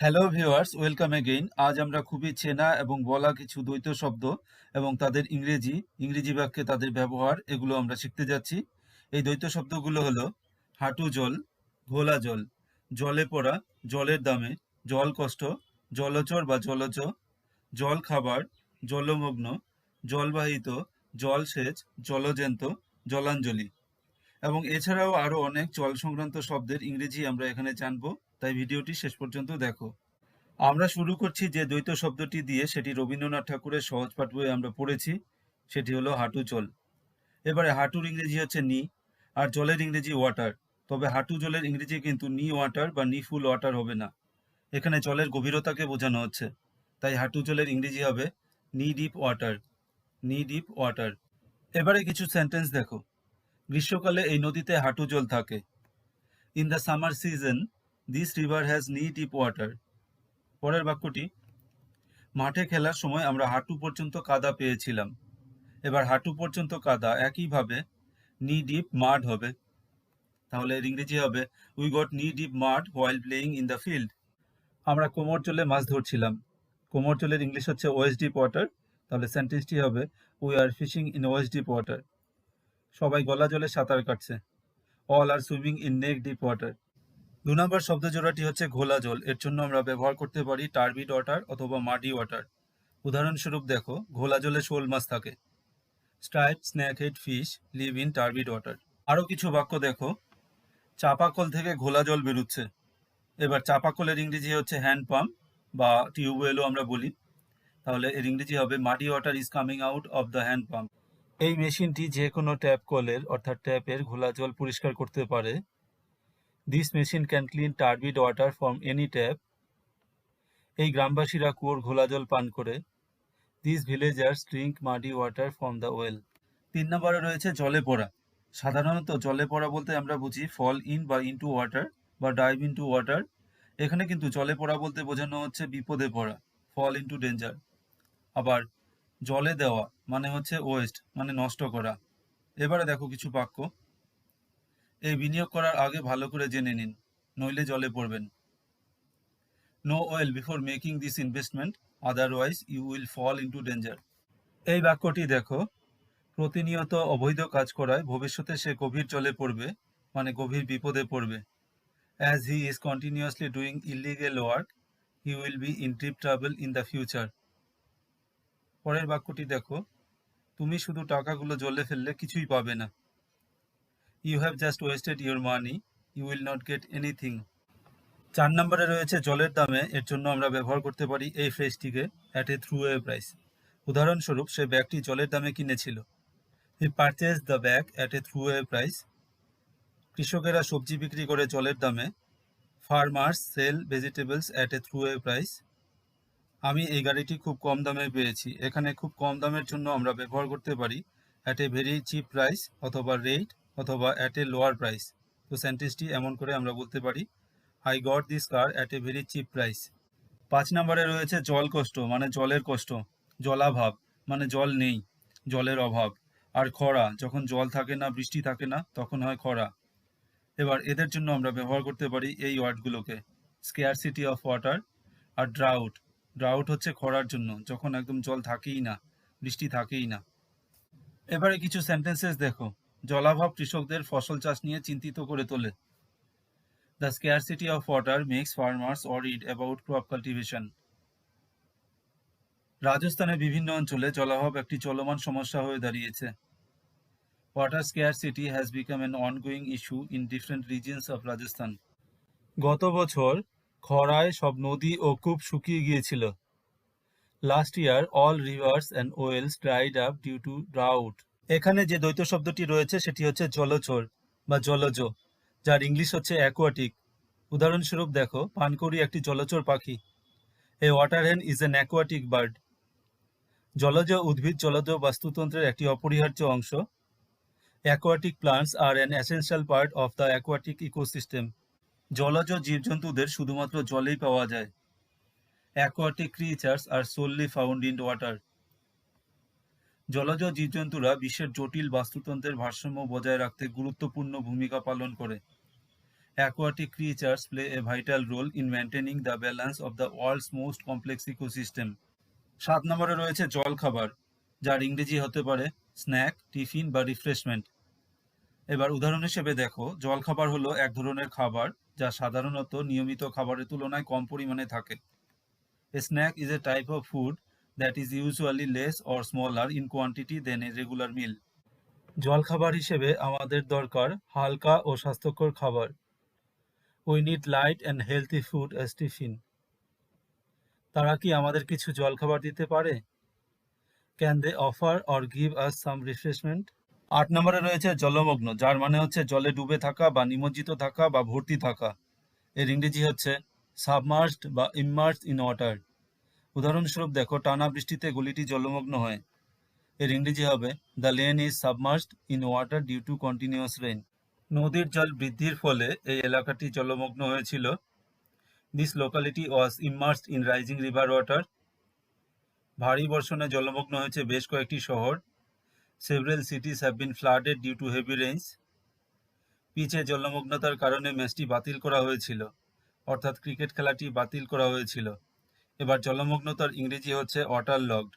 Hello viewers welcome again আজ আমরা খুবই চেনা এবং বলা কিছু দ্বৈত শব্দ এবং তাদের ইংরেজি ইংরেজি বাক্যে তাদের ব্যবহার, এগুলো আমরা শিখতে যাচ্ছি। এই দ্বৈত শব্দগুলো হলো হাঁটু জল, ঘোলা জল, জলে পড়া, জলের দামে, জল কষ্ট, জলচর বা জলজ, জল খাবার, জলমগ্ন, জলবাহিত জলসেচ জলজন্ত, জলাঞ্জলি। এবং এছাড়াও আরও অনেক জল সংক্রান্ত শব্দের ইংরেজি আমরা এখানে জানব। তাই ভিডিওটি শেষ পর্যন্ত দেখো। আমরা শুরু করছি যে দ্বৈত শব্দটি দিয়ে সেটি রবীন্দ্রনাথ ঠাকুরের সহজ পাঠ বইয়ে আমরা পড়েছি, সেটি হলো হাঁটু জল। এবারে হাঁটুর ইংরেজি হচ্ছে নি, আর জলের ইংরেজি ওয়াটার। তবে হাঁটু জলের ইংরেজি কিন্তু নি ওয়াটার বা নি ফুল ওয়াটার হবে না। এখানে জলের গভীরতাকে বোঝানো হচ্ছে। তাই হাঁটু জলের ইংরেজি হবে knee deep water, knee deep water. এবারে কিছু সেন্টেন্স দেখো। গ্রীষ্মকালে এই নদীতে হাঁটু জল থাকে। In the summer season this river has knee deep water পরের বাক্যটি, মাঠে খেলার সময় আমরা হাঁটু পর্যন্ত কাদা পেয়েছিলাম। এবার হাঁটু পর্যন্ত কাদা একইভাবে নি ডিপ মাড হবে। তাহলে ইংরেজি হবে we got knee deep mud while playing in the field আমরা কোমর চলে মাছ ধরছিলাম। কোমর চলের ইংলিশ হচ্ছে ওয়েস্ট ডিপ ওয়াটার তাহলে সেন্টেন্সটি হবে we are fishing in waist deep water সবাই গলা জলে সাঁতার কাটছে। All are swimming in neck deep water দু নম্বর শব্দ জোড়াটি হচ্ছে ঘোলা জল। এর জন্য আমরা ব্যবহার করতে পারি টার্বিড ওয়াটার অথবা মাডি ওয়াটার। উদাহরণস্বরূপ দেখো, ঘোলা জলে শোল মাছ থাকে। Stripe snack head, fish, live in turbid water. আরও কিছু বাক্য দেখো। চাপাকল থেকে ঘোলা জল বেরোচ্ছে। এবার চাপাকলের ইংরেজি হচ্ছে হ্যান্ড পাম্প বা টিউবওয়েলও আমরা বলি। তাহলে এর ইংরেজি হবে, muddy water is coming out of the hand pump. এই মেশিনটি যে কোনো ট্যাপ কলের, অর্থাৎ ট্যাপের ঘোলা জল পরিষ্কার করতে পারে। This machine can clean turbid water from any tap এই গ্রামবাসীরা কুয়োর ঘোলা জল পান করে। This villagers drink muddy water from the well তিন নম্বরে রয়েছে জলে পড়া। সাধারণত জলে পড়া বলতে আমরা বুঝি ফল ইন বা ইনটু ওয়াটার বা ডাইভ ইনটু ওয়াটার এখানে কিন্তু জলে পড়া বলতে বোঝানো হচ্ছে বিপদে পড়া ফল ইনটু ডেঞ্জার আবার জলে দেওয়া মানে হচ্ছে ওয়েস্ট মানে নষ্ট করা। এবারে দেখো কিছু বাক্য। এই বিনিয়োগ করার আগে ভালো করে জেনে নিন, নইলে জলে পড়বেন। Know well before making this investment otherwise you will fall into danger এই বাক্যটি দেখো, প্রতিনিয়ত অবৈধ কাজ করায় ভবিষ্যতে সে গভীর জলে পড়বে মানে গভীর বিপদে পড়বে। As he is continuously doing illegal work he will be in deep trouble in the future পরের বাক্যটি দেখো, তুমি শুধু টাকাগুলো জলে ফেললে কিছুই পাবে না। You have just wasted your money you will not get anything চার নম্বরে রয়েছে জলের দামে। এর জন্য আমরা ব্যবহার করতে পারি এই ফ্রেজটিকে at a through a price উদাহরণস্বরূপ, সে ব্যাগটি জলের দামে কিনেছিল। He purchase the bag at a throwaway price কৃষকেরা সবজি বিক্রি করে জলের দামে। Farmers sell vegetables at a throwaway price আমি এই গাড়িটি খুব কম দামে পেয়েছি। এখানে খুব কম দামের জন্য আমরা ব্যবহার করতে পারি at a very cheap price অথবা রেট অথবা অ্যাট এ লোয়ার প্রাইস তো সেন্টেন্সটি এমন করে আমরা বলতে পারি I got this car at a very cheap price পাঁচ নম্বরে রয়েছে জল কষ্ট মানে জলের কষ্ট, জলাভাব মানে জল নেই, জলের অভাব। আর খরা, যখন জল থাকে না, বৃষ্টি থাকে না, তখন হয় খরা। এবার এদের জন্য আমরা ব্যবহার করতে পারি এই ওয়ার্ডগুলোকে স্কেয়ারসিটি অফ ওয়াটার আর ড্রাউট ড্রাউট হচ্ছে খরার জন্য, যখন একদম জল থাকেই না, বৃষ্টি থাকেই না। এবারে কিছু সেন্টেন্সেস দেখো। জলাভাব কৃষকদের ফসল চাষ নিয়ে চিন্তিত করে তোলে। The scarcity of water makes farmers worried about crop cultivation রাজস্থানের বিভিন্ন অঞ্চলে জলাভাব একটি চলমান সমস্যা হয়ে দাঁড়িয়েছে। Water scarcity has become an ongoing issue in different regions of Rajasthan গত বছর খরায় সব নদী ও কূপ শুকিয়ে গিয়েছিল। Last year all rivers and wells dried up due to drought এখানে যে দ্বৈত শব্দটি রয়েছে সেটি হচ্ছে জলচর বা জলজ, যার ইংলিশ হচ্ছে অ্যাকোয়াটিক উদাহরণস্বরূপ দেখো, পানকৌড়ি একটি জলচর পাখি। A water hen is an aquatic bird জলজ উদ্ভিদ জলজ বাস্তুতন্ত্রের একটি অপরিহার্য অংশ। Aquatic plants are an essential part of the aquatic ecosystem জলজ জীবজন্তুদের শুধুমাত্র জলেই পাওয়া যায়। Aquatic creatures are solely found in water জলজ জীবজন্তুরা বিশ্বের জটিল বাস্তুতন্ত্রের ভারসাম্য বজায় রাখতে গুরুত্বপূর্ণ ভূমিকা পালন করে। Aquatic creatures play a vital role in maintaining the balance of the world's most complex ecosystem. সাত নম্বরে রয়েছে জল খাবার, যার ইংরেজি হতে পারে স্ন্যাক টিফিন বা রিফ্রেশমেন্ট এবার উদাহরণ হিসেবে দেখো, জল খাবার হলো এক ধরনের খাবার যা সাধারণত নিয়মিত খাবারের তুলনায় কম পরিমাণে থাকে। Snack is a type of food that is usually less or smaller in quantity than a regular meal. জল খাবার হিসেবে আমাদের দরকার হালকা ও স্বাস্থ্যকর খাবার। We need light and healthy food as tiffin তারা কি আমাদের কিছু জল খাবার দিতে পারে? Can they offer or give us some refreshment আট নম্বরে রয়েছে জলমগ্ন, যার মানে হচ্ছে জলে ডুবে থাকা বা নিমজ্জিত থাকা বা ভর্তি থাকা। এর ইংরেজি হচ্ছে সাবমার্সড বা ইমার্সড ইন ওয়াটার উদাহরণস্বরূপ দেখো, টানা বৃষ্টিতে গলিটি জলমগ্ন হয়। এর ইংরেজি হবে the lane is submerged in water due to continuous rain নদীর জল বৃদ্ধির ফলে এই এলাকাটি জলমগ্ন হয়েছিল। This locality was immersed in rising river water ভারী বর্ষণে জলমগ্ন হয়েছে বেশ কয়েকটি শহর। Several cities have been flooded due to heavy rains পিচে জলমগ্নতার কারণে ম্যাচটি বাতিল করা হয়েছিল। অর্থাৎ ক্রিকেট খেলাটি বাতিল করা হয়েছিল। এবার জলমগ্নতার ইংরেজি হচ্ছে ওয়াটার লগড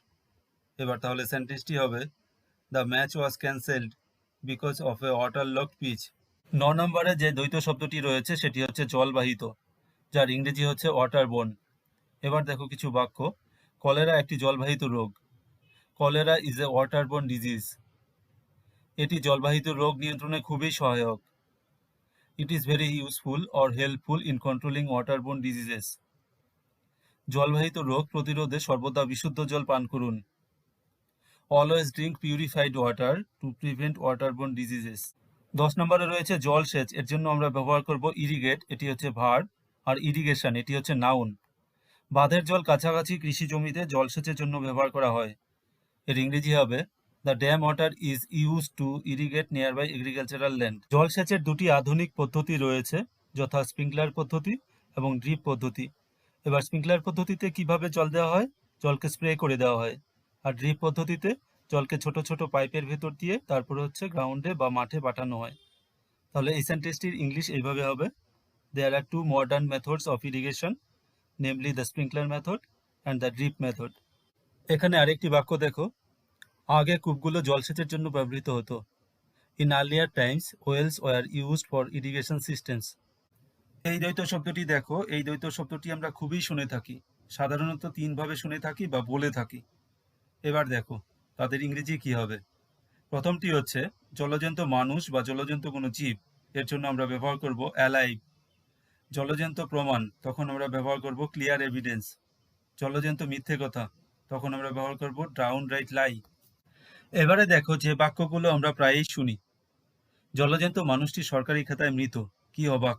এবার তাহলে সেন্টেন্সটি হবে the match was cancelled because of a waterlogged pitch ন নম্বরে যে দ্বৈত শব্দটি রয়েছে, সেটি হচ্ছে জলবাহিত, যার ইংরেজি হচ্ছে ওয়াটার বোন এবার দেখো কিছু বাক্য। কলেরা একটি জলবাহিত রোগ। Cholera is a water borne disease এটি জলবাহিত রোগ নিয়ন্ত্রণে খুবই সহায়ক। It is very useful or helpful in controlling water borne diseases জলবাহিত রোগ প্রতিরোধে সর্বদা বিশুদ্ধ জল পান করুন। Always drink purified water to prevent waterborne diseases দশ নম্বরে রয়েছে জলসেচ এর জন্য আমরা ব্যবহার করব ইরিগেট এটি হচ্ছে ভার, আর ইরিগেশন এটি হচ্ছে নাউন বাঁধের জল কাছাকাছি কৃষি জমিতে জলসেচের জন্য ব্যবহার করা হয়। এর ইংরেজি হবে the dam water is use to irrigate nearby agricultural land জলসেচের দুটি আধুনিক পদ্ধতি রয়েছে, যথা স্প্রিংকলার পদ্ধতি এবং ড্রিপ পদ্ধতি। এবার স্প্রিংকলার পদ্ধতিতে কীভাবে জল দেওয়া হয়? জলকে স্প্রে করে দেওয়া হয়। আর ড্রিপ পদ্ধতিতে জলকে ছোট ছোট পাইপের ভেতর দিয়ে তারপরে হচ্ছে গ্রাউন্ডে বা মাঠে পাঠানো হয়। তাহলে এই সেন্টেন্সটির ইংলিশ এইভাবে হবে। There are two modern methods of irrigation namely the sprinkler method and the drip method এখানে আরেকটি বাক্য দেখো। আগে কূপগুলো জলসেচের জন্য ব্যবহৃত হতো। In earlier times wells were used for irrigation systems এই দ্বৈত শব্দটি দেখো, এই দ্বৈত শব্দটি আমরা খুবই শুনে থাকি। সাধারণত তিনভাবে শুনে থাকি বা বলে থাকি। এবার দেখো, তাদের ইংরেজি কি হবে? প্রথমটি হচ্ছে, জলজন্ত মানুষ বা জলজন্ত কোনো জীব, এর জন্য আমরা ব্যবহার করব অ্যালাইভ। জলজন্ত প্রমাণ, তখন আমরা ব্যবহার করব ক্লিয়ার এভিডেন্স। জলজন্ত মিথ্যে কথা, তখন আমরা ব্যবহার করব ডাউন রাইট লাই। এবারে দেখো যে বাক্যগুলো আমরা প্রায়ই শুনি। জলজন্ত মানুষটি সরকারি খাতায় মৃত, কি অবাক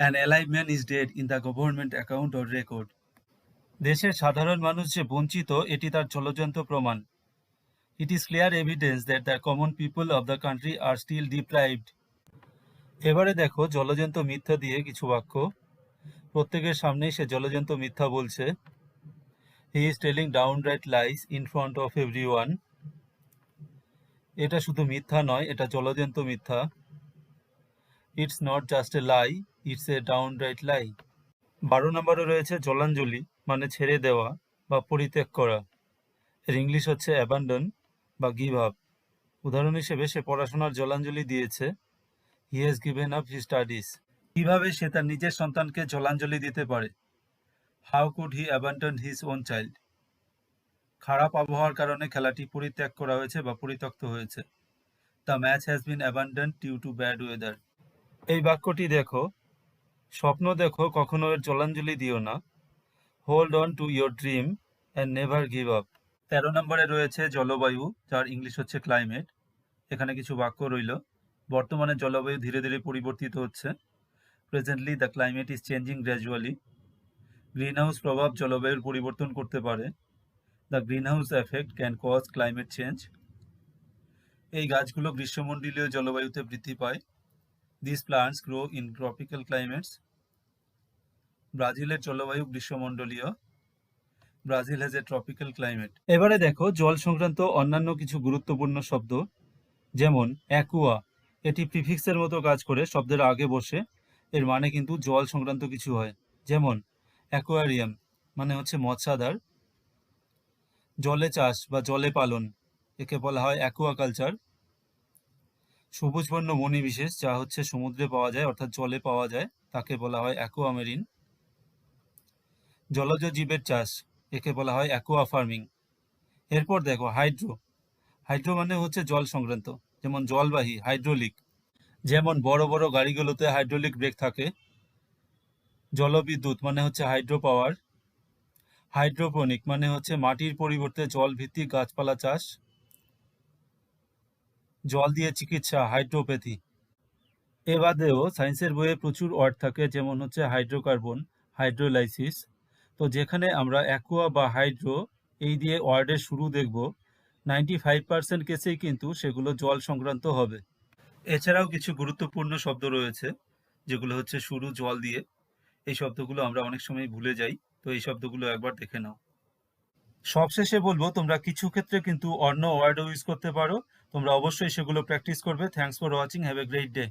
an man is dead in the government account or record দেশের সাধারণ মানুষ যে বঞ্চিত, এটি তার জলজন্ত প্রমাণ। It is clear evidence that the common people of the country are still deprived এবারে দেখো জলজন্ত মিথ্যা দিয়ে কিছু বাক্য। প্রত্যেকের সামনেই সে জলজন্ত মিথ্যা বলছে। He is telling downright lies in front of everyone এটা শুধু মিথ্যা নয়, এটা জলজন্ত মিথ্যা। It's not just a lie it's a downright lie বারো নম্বরে রয়েছে জলাঞ্জলি মানে ছেড়ে দেওয়া বা পরিত্যাগ করা। এর ইংলিশ হচ্ছে অ্যাবান্ডন বা গিভ আপ উদাহরণ হিসেবে সে পড়াশোনার জলাঞ্জলি দিয়েছে। He has given up he studies কীভাবে সে তার নিজের সন্তানকে জলাঞ্জলি দিতে পারে? How could he abandon his own child খারাপ আবহাওয়ার কারণে খেলাটি পরিত্যাগ করা হয়েছে বা পরিত্যক্ত হয়েছে। The match has been abandon due to bad weather এই বাক্যটি দেখো। স্বপ্ন দেখো, কখনো এর জলাঞ্জলি দিও না। Hold on to your dream and never give up তেরো নম্বরে রয়েছে জলবায়ু, যার ইংলিশ হচ্ছে ক্লাইমেট এখানে কিছু বাক্য রইল। বর্তমানে জলবায়ু ধীরে ধীরে পরিবর্তিত হচ্ছে। Presently the climate is changing gradually greenhouse প্রভাব জলবায়ুর পরিবর্তন করতে পারে। The greenhouse effect can cause climate change এই গাছগুলো গ্রীষ্মমণ্ডলীয় জলবায়ুতে বৃদ্ধি পায়। This plants grow in tropical climates ব্রাজিলের জলবায়ু গ্রীষ্মমণ্ডলীয়। Brazil has a tropical climate এবারে দেখো, জল সংক্রান্ত অন্যান্য কিছু গুরুত্বপূর্ণ শব্দ, যেমন অ্যাকুয়া এটি প্রিফিক্সের মতো কাজ করে, শব্দের আগে বসে। এর মানে কিন্তু জল সংক্রান্ত কিছু হয়, যেমন অ্যাকোয়ারিয়াম মানে হচ্ছে মৎস্যাধার। জলে চাষ বা জলে পালন, একে বলা হয় অ্যাকুয়াকালচার সবুজ বর্ণ মণি বিশেষ, যা হচ্ছে সমুদ্রে পাওয়া যায়, অর্থাৎ জলে পাওয়া যায়। তাকে বলা হয় অ্যাকুয়ামেরিন। জলজ জীবের চাষ, একে বলা হয় অ্যাকুয়া ফার্মিং। এরপর দেখো, হাইড্রো। হাইড্রো মানে হচ্ছে জল সংক্রান্ত, যেমন জলবাহী, হাইড্রোলিক। যেমন বড় বড় গাড়িগুলোতে হাইড্রোলিক ব্রেক থাকে, জলবিদ্যুৎ মানে হচ্ছে হাইড্রো পাওয়ার হাইড্রোপনিক মানে হচ্ছে মাটির পরিবর্তে জল ভিত্তিক গাছপালা চাষ। জল দিয়ে চিকিৎসা, হাইড্রোপ্যাথি। এ বাদেও সায়েন্সের বইয়ে প্রচুর ওয়ার্ড থাকে, যেমন হচ্ছে হাইড্রোকার্বন, হাইড্রোলাইসিস। তো যেখানে আমরা অ্যাকুয়া বা হাইড্রো এই দিয়ে ওয়ার্ডের শুরু দেখব, নাইনটি ফাইভ পার্সেন্ট কেসেই কিন্তু সেগুলো জল সংক্রান্ত হবে। এছাড়াও কিছু গুরুত্বপূর্ণ শব্দ রয়েছে, যেগুলো হচ্ছে শুরু জল দিয়ে। এই শব্দগুলো আমরা অনেক সময় ভুলে যাই, তো এই শব্দগুলো একবার দেখে নাও। সবশেষে বলব, তোমরা কিছু ক্ষেত্রে কিন্তু অন্য ওয়ার্ডও ইউজ করতে পারো। তোমরা অবশ্যই সেগুলো প্র্যাকটিস করবে। Thanks for watching have a great day